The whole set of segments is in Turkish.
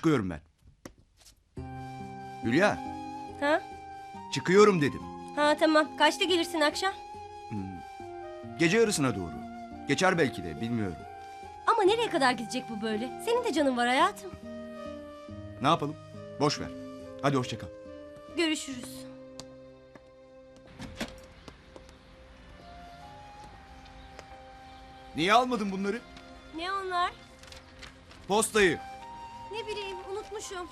Çıkıyorum ben. Hülya, Ha? çıkıyorum dedim. Ha tamam. Kaçta gelirsin akşam? Gece yarısına doğru. Geçer belki de, bilmiyorum. Ama nereye kadar gidecek bu böyle? Senin de canın var hayatım. Ne yapalım? Boş ver. Hadi hoşça kal. Görüşürüz. Niye almadın bunları? Ne onlar? Postayı. Ne bileyim unutmuşum.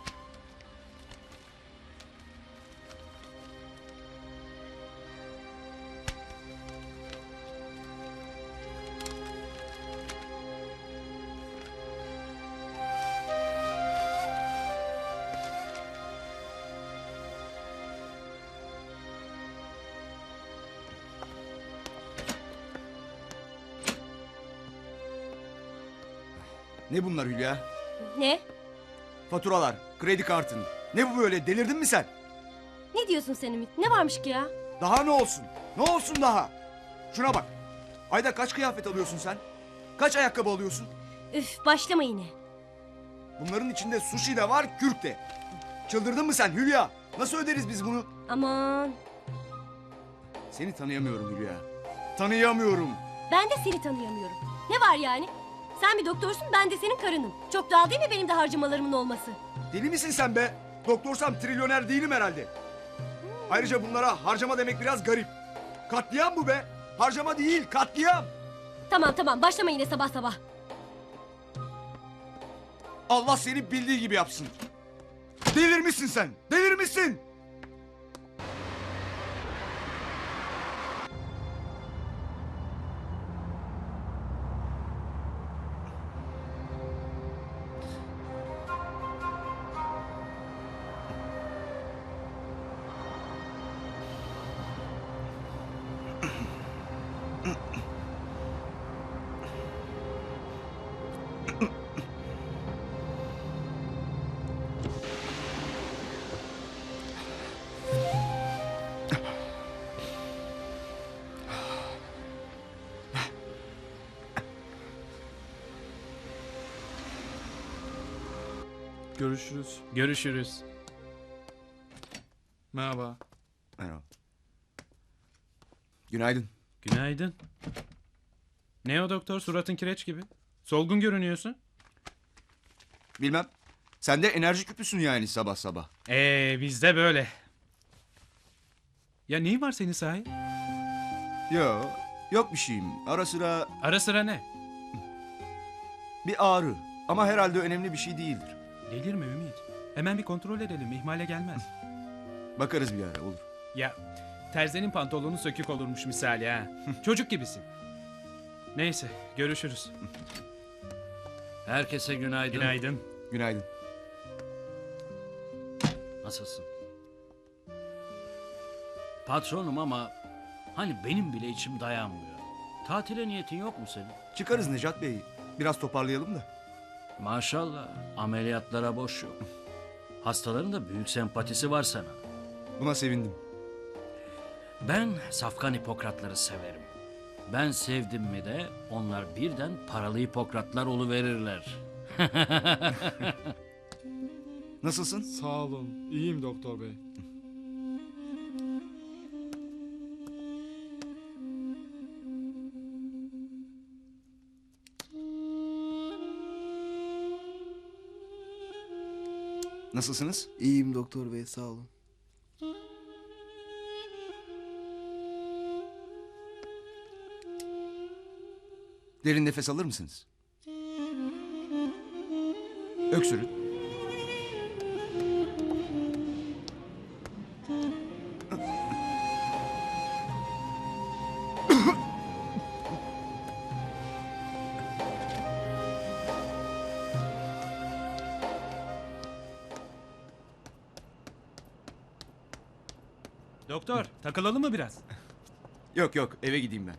Ne bunlar Hülya? Ne? Faturalar, kredi kartın. Ne bu böyle? Delirdin mi sen? Ne diyorsun sen Ümit? Ne varmış ki ya? Daha ne olsun? Ne olsun daha? Şuna bak. Ayda kaç kıyafet alıyorsun sen? Kaç ayakkabı alıyorsun? Üf başlama yine. Bunların içinde sushi de var, kürk de. Çıldırdın mı sen Hülya? Nasıl öderiz biz bunu? Aman. Seni tanıyamıyorum Hülya. Tanıyamıyorum. Ben de seni tanıyamıyorum. Ne var yani? Sen bir doktorsun ben de senin karınım. Çok doğal değil mi benim de harcamalarımın olması? Deli misin sen be? Doktorsam trilyoner değilim herhalde. Ayrıca bunlara harcama demek biraz garip. Katliam bu be. Harcama değil, katliam. Tamam tamam başlama yine sabah sabah. Allah seni bildiği gibi yapsın. Delirmişsin sen. Delirmişsin. Görüşürüz. Görüşürüz. Merhaba. Merhaba. Günaydın. Günaydın. Ne o doktor suratın kireç gibi? Solgun görünüyorsun. Bilmem. Sen de enerji küpüsün yani sabah sabah. Ee bizde böyle. Ya neyin var senin sahi? Yo, yok bir şeyim. Ara sıra Ara sıra ne? bir ağrı. Ama herhalde önemli bir şey değildir. Delirme Ümit. Hemen bir kontrol edelim. ihmale gelmez. Bakarız bir ara olur. Ya terzinin pantolonu sökük olurmuş misali ha. Çocuk gibisin. Neyse görüşürüz. Herkese günaydın. Günaydın. Günaydın. Nasılsın? Patronum ama hani benim bile içim dayanmıyor. Tatile niyetin yok mu senin? Çıkarız Necat Bey. Biraz toparlayalım da. Maşallah ameliyatlara boş yok. Hastaların da büyük sempatisi var sana. Buna sevindim. Ben safkan Hipokratları severim. Ben sevdim mi de onlar birden paralı Hipokratlar verirler. Nasılsın? Sağ olun. İyiyim doktor bey. Nasılsınız? İyiyim doktor bey sağ olun. Derin nefes alır mısınız? Öksürün. Takılalım mı biraz? Yok yok eve gideyim ben.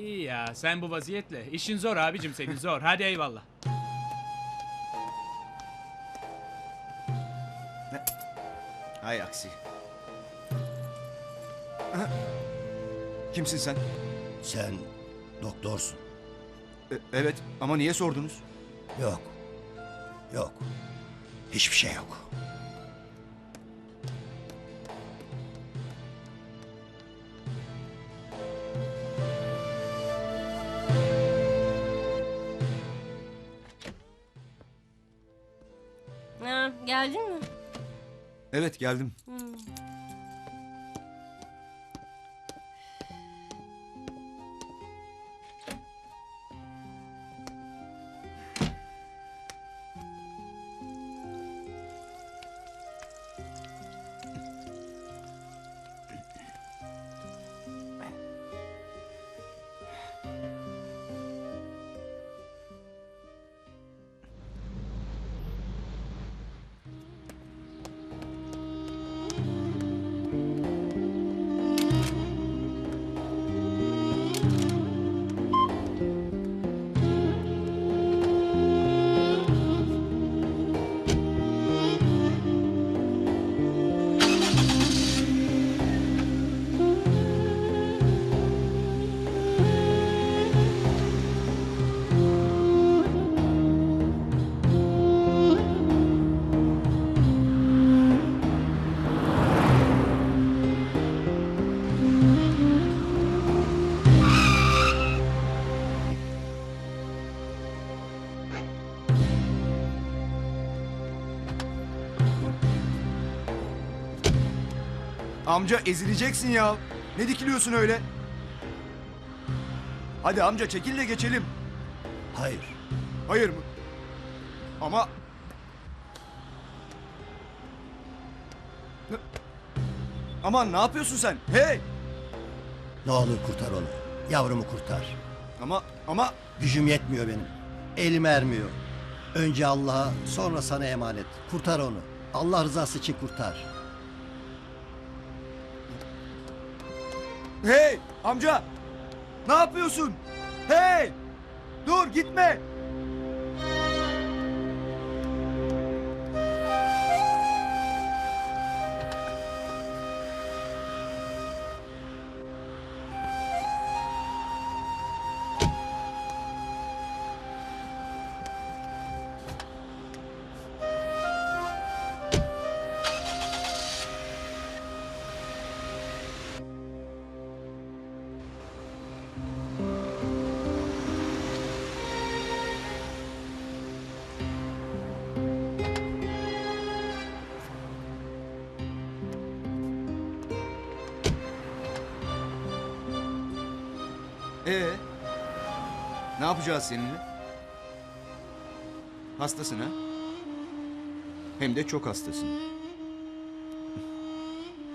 İyi ya sen bu vaziyetle. İşin zor abicim senin zor. Hadi eyvallah. Hay aksi. Kimsin sen? Sen doktorsun. E- evet ama niye sordunuz? Yok. Yok. Hiçbir şey yok. Geldim. Amca ezileceksin ya. Ne dikiliyorsun öyle? Hadi amca çekil de geçelim. Hayır. Hayır mı? Ama... Aman ne yapıyorsun sen? Hey! Ne olur kurtar onu. Yavrumu kurtar. Ama ama Gücüm yetmiyor benim. Elim ermiyor. Önce Allah'a sonra sana emanet. Kurtar onu. Allah rızası için kurtar. Hey amca! Ne yapıyorsun? Hey! Dur gitme! Yapacağız seninle? Hastasın ha? Hem de çok hastasın.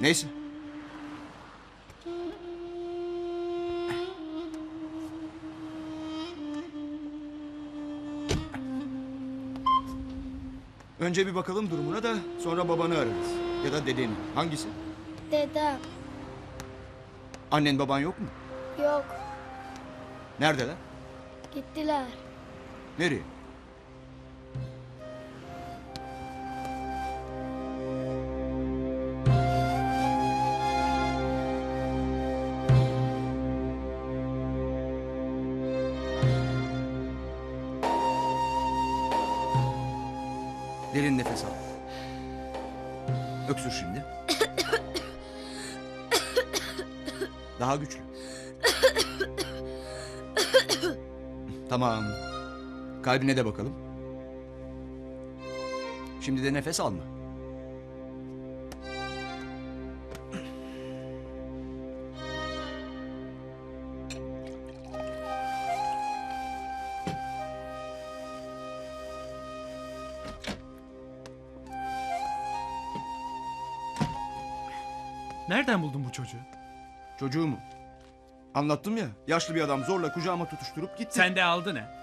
Neyse. Önce bir bakalım durumuna da sonra babanı ararız. Ya da dedeni. Hangisi? Dedem Annen baban yok mu? yok Neredeler? Gittiler. Nereye? Derin nefes al. Öksür şimdi. Daha güçlü. Tamam. Kalbine de bakalım. Şimdi de nefes alma. Nereden buldun bu çocuğu? Çocuğu mu? Anlattım ya. Yaşlı bir adam zorla kucağıma tutuşturup gitti. Sen de aldın ha.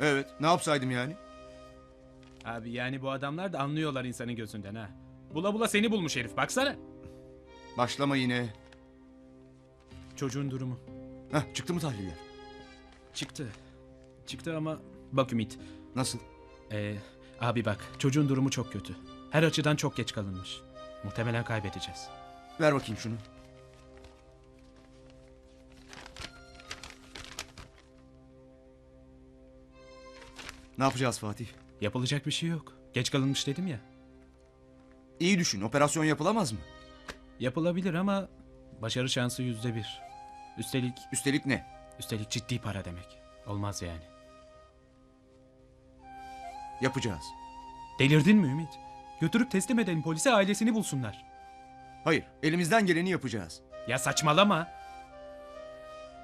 Evet. Ne yapsaydım yani? Abi yani bu adamlar da anlıyorlar insanın gözünden ha. Bula bula seni bulmuş herif baksana. Başlama yine. Çocuğun durumu. Heh, çıktı mı tahliller? Çıktı. Çıktı ama bak Ümit. Nasıl? Ee, abi bak çocuğun durumu çok kötü. Her açıdan çok geç kalınmış. Muhtemelen kaybedeceğiz. Ver bakayım şunu. Ne yapacağız Fatih? Yapılacak bir şey yok. Geç kalınmış dedim ya. İyi düşün operasyon yapılamaz mı? Yapılabilir ama başarı şansı yüzde bir. Üstelik, Üstelik ne? üstelik ciddi para demek. Olmaz yani. Yapacağız. Delirdin mi Ümit? Götürüp teslim edelim polise ailesini bulsunlar. Hayır elimizden geleni yapacağız. Ya saçmalama.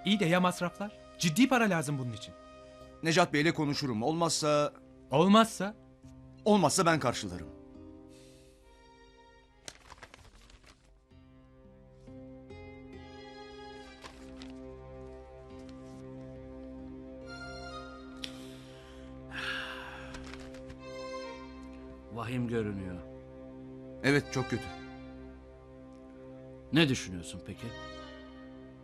İyi de ya masraflar? Ciddi para lazım bunun için. Necat Bey'le konuşurum. Olmazsa... Olmazsa Olmazsa ben karşılarım. Vahim görünüyor. Evet çok kötü. Ne düşünüyorsun peki?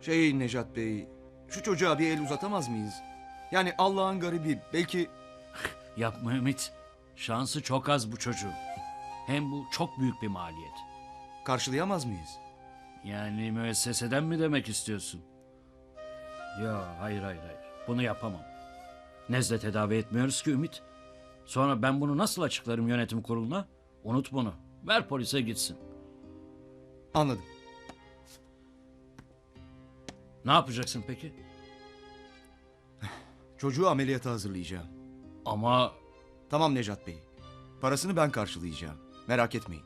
Şey Necat Bey, şu çocuğa bir el uzatamaz mıyız? Yani Allah'ın garibi belki Yapma Ümit. Şansı çok az bu çocuğun. Hem bu çok büyük bir maliyet. karşılayamaz mıyız? Yani müesseseden mi demek istiyorsun? Ya hayır hayır hayır. Bunu yapamam. Nezle tedavi etmiyoruz ki Ümit. Sonra ben bunu nasıl açıklarım yönetim kuruluna? Unut bunu. Ver polise gitsin. Anladım. Ne yapacaksın peki? Çocuğu ameliyata hazırlayacağım. Ama Tamam Necat Bey. Parasını ben karşılayacağım. Merak etmeyin.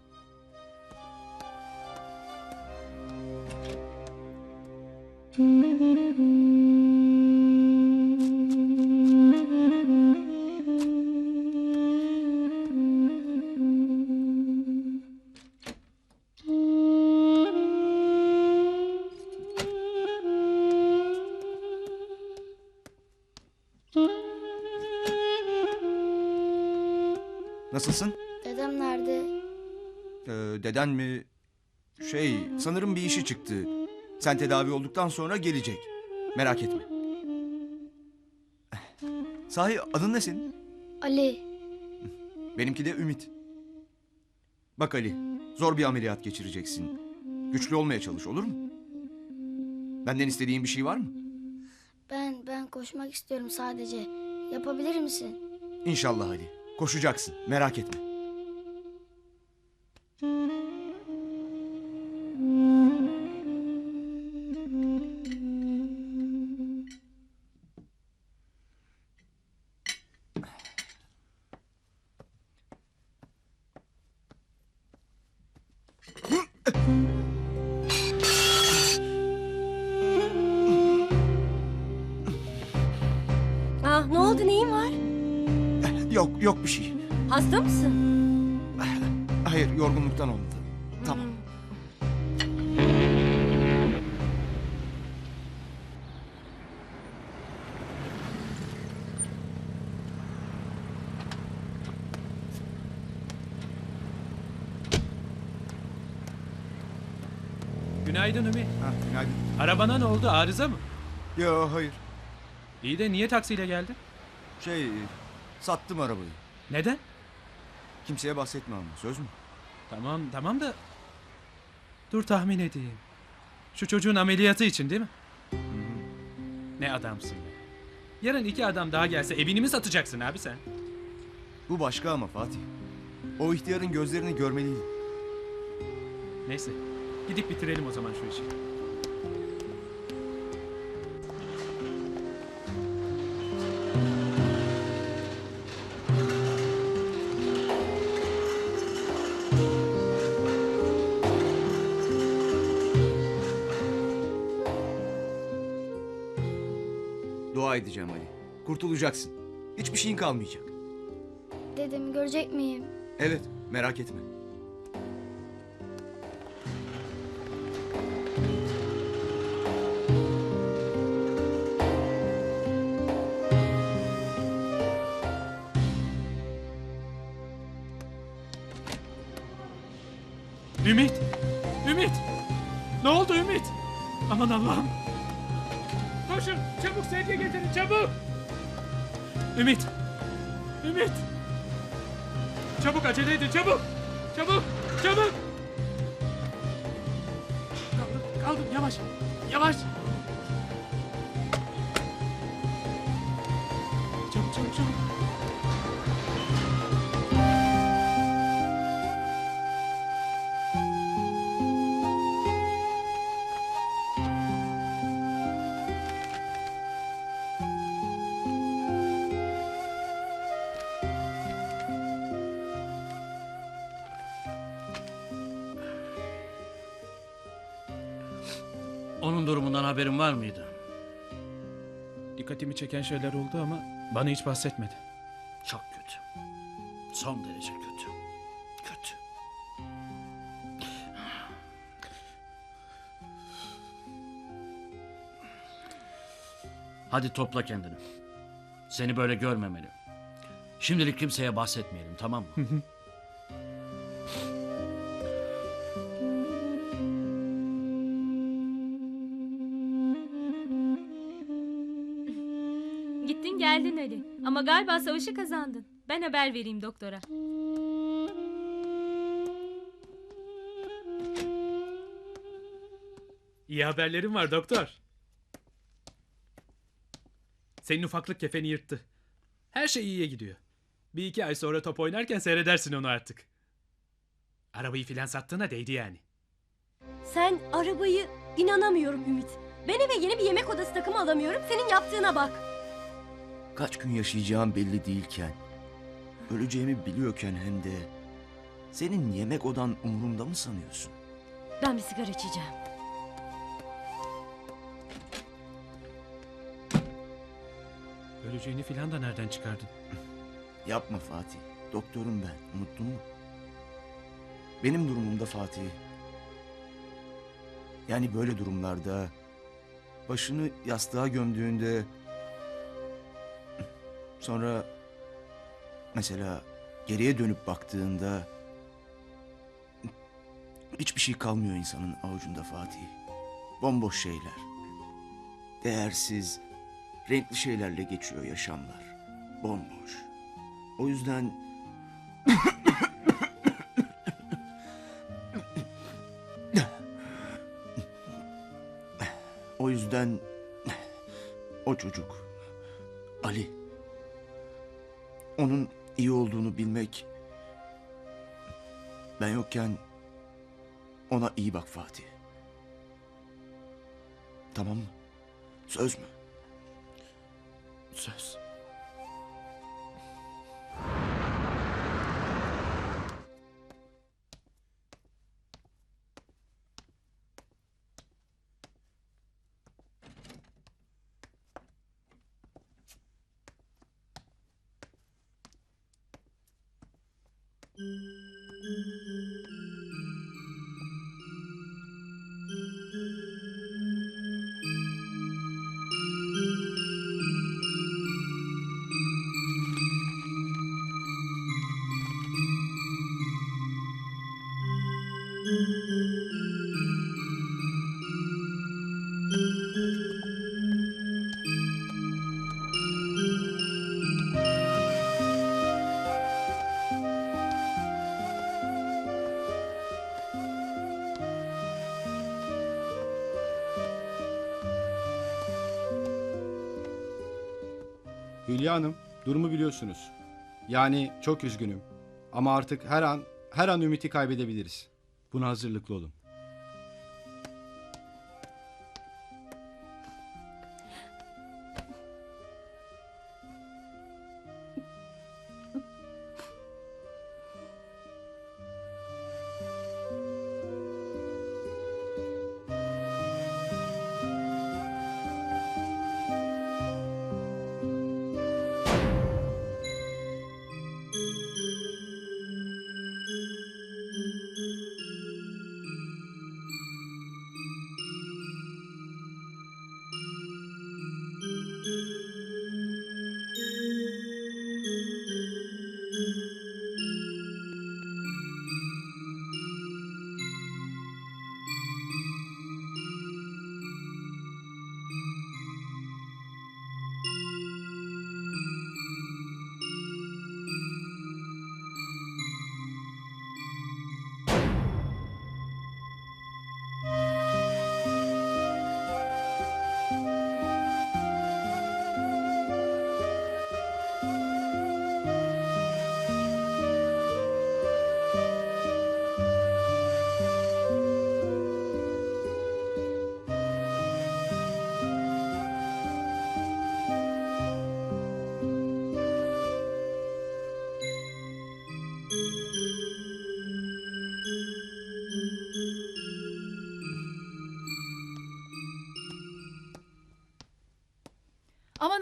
Nasılsın? Dedem nerede? Ee, deden mi? Şey, sanırım bir işi çıktı. Sen tedavi olduktan sonra gelecek. Merak etme. Sahi adın ne senin? Ali. Benimki de Ümit. Bak Ali, zor bir ameliyat geçireceksin. Güçlü olmaya çalış olur mu? Benden istediğin bir şey var mı? Ben ben koşmak istiyorum sadece. Yapabilir misin? İnşallah Ali. Koşacaksın, merak etme. Günaydın Ümit. Ha, günaydın. Arabana ne oldu arıza mı? Yo, hayır. İyi de niye taksiyle geldin? Şey, sattım arabayı. Neden? Kimseye bahsetme ama, söz mü? Tamam tamam da... Dur tahmin edeyim. Şu çocuğun ameliyatı için değil mi? Ne adamsın be. Yarın iki adam daha gelse evini mi satacaksın abi sen? Bu başka ama Fatih. O ihtiyarın gözlerini görmeliydin. Neyse. Gidip bitirelim o zaman şu işi. Dua edeceğim Ali. Kurtulacaksın. Hiçbir şeyin kalmayacak. Dedemi görecek miyim? Evet, merak etme. Ümit! Ümit! Ne oldu Ümit? Aman Allah'ım! Koşun! Çabuk sedye getirin çabuk! Ümit! Ümit! Çabuk acele edin çabuk! Çabuk! Çabuk! Kaldım, kaldım yavaş! Yavaş! Onun durumundan haberin var mıydı? Dikkatimi çeken şeyler oldu ama bana hiç bahsetmedi. Çok kötü. Son derece kötü. Kötü. Hadi topla kendini. Seni böyle görmemeli. Şimdilik kimseye bahsetmeyelim tamam mı? Geldin Ali. Ama galiba savaşı kazandın. Ben haber vereyim doktora. İyi haberlerim var doktor. Senin ufaklık kefeni yırttı. Her şey iyiye gidiyor. Bir iki ay sonra top oynarken seyredersin onu artık. Arabayı filan sattığına değdi yani. Sen arabayı inanamıyorum Ümit. Ben eve yeni bir yemek odası takımı alamıyorum. Senin yaptığına bak. Kaç gün yaşayacağım belli değilken, öleceğimi biliyorken hem de senin yemek odan umurumda mı sanıyorsun? Ben bir sigara içeceğim. Öleceğini filan da nereden çıkardın? Yapma Fatih. Doktorum ben. Unuttun mu? Benim durumumda Fatih. Yani böyle durumlarda başını yastığa gömdüğünde sonra mesela geriye dönüp baktığında hiçbir şey kalmıyor insanın avucunda Fatih. Bomboş şeyler. Değersiz, renkli şeylerle geçiyor yaşamlar. Bomboş. O yüzden O yüzden o çocuk Ali onun iyi olduğunu bilmek ben yokken ona iyi bak Fatih. Tamam mı? Söz mü? Söz. Hülya Hanım, durumu biliyorsunuz. Yani çok üzgünüm. Ama artık her an, her an ümiti kaybedebiliriz. Buna hazırlıklı olun.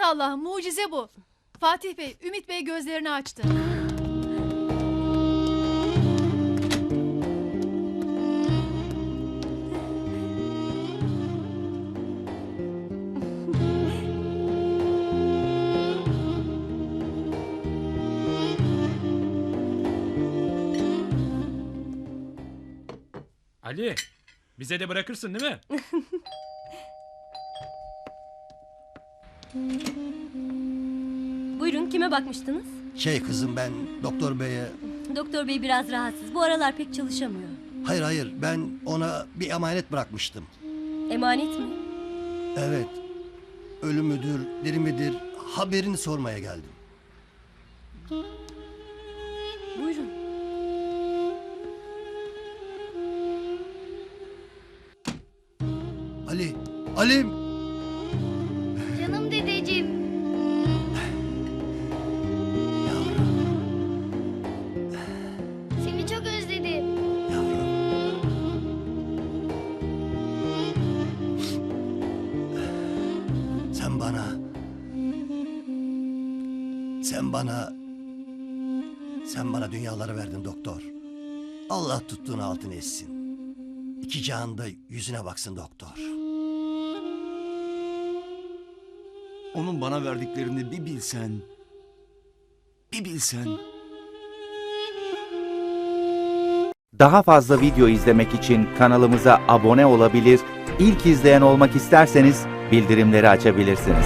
Allah'ım mucize bu. Fatih Bey, Ümit Bey gözlerini açtı. Ali, bize de bırakırsın değil mi? Buyurun kime bakmıştınız? Şey kızım ben doktor beye... Doktor bey biraz rahatsız. Bu aralar pek çalışamıyor. Hayır hayır ben ona bir emanet bırakmıştım. Emanet mi? Evet. Ölü müdür, diri midir haberini sormaya geldim. Buyurun. Ali, Alim. Sen bana... Sen bana dünyaları verdin doktor. Allah tuttuğun altını etsin. İki cihanda yüzüne baksın doktor. Onun bana verdiklerini bir bilsen. Bir bilsen. Daha fazla video izlemek için kanalımıza abone olabilir, ilk izleyen olmak isterseniz bildirimleri açabilirsiniz.